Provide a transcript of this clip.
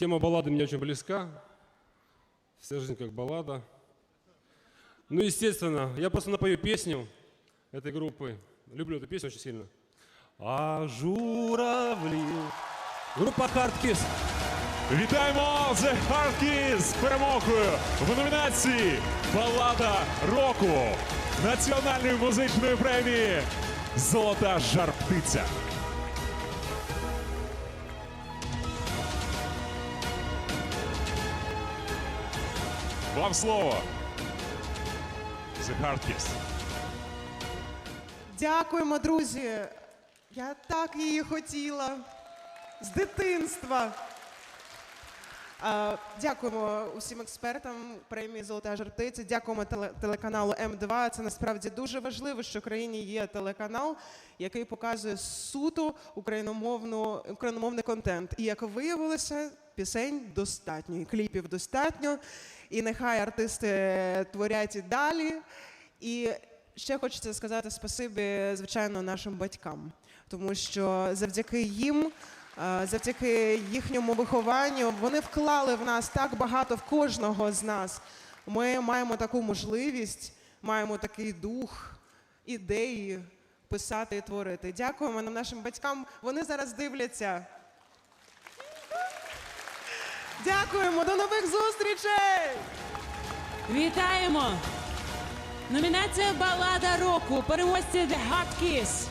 Тема баллады мне очень близка. Вся жизнь как баллада. Ну, естественно, я просто напою песню этой группы. Люблю эту песню очень сильно. А журавли. Группа Hardkiss. Вітаємо The Hardkiss з перемогою в номінації Балада року національної музичної премії Золота жар-птиця. Вам слово. The Hardkiss. Дякуємо, друзі. Я так її хотіла з дитинства. Дякуємо усім експертам премії Золота жартиця. Дякуємо теле- телеканалу М2. Це насправді дуже важливо, що в країні є телеканал, який показує суто україномовну україномовний контент. І як виявилося, пісень достатньо, і кліпів достатньо. І нехай артисти творять і далі. І ще хочеться сказати спасибі, звичайно, нашим батькам, тому що завдяки їм, е, завдяки їхньому вихованню, вони вклали в нас так багато в кожного з нас. Ми маємо таку можливість, маємо такий дух, ідеї писати і творити. Дякуємо нам нашим батькам. Вони зараз дивляться. Дякуємо, до нових зустрічей! Вітаємо! Номінація Балада року. Переможці The Hot Kiss.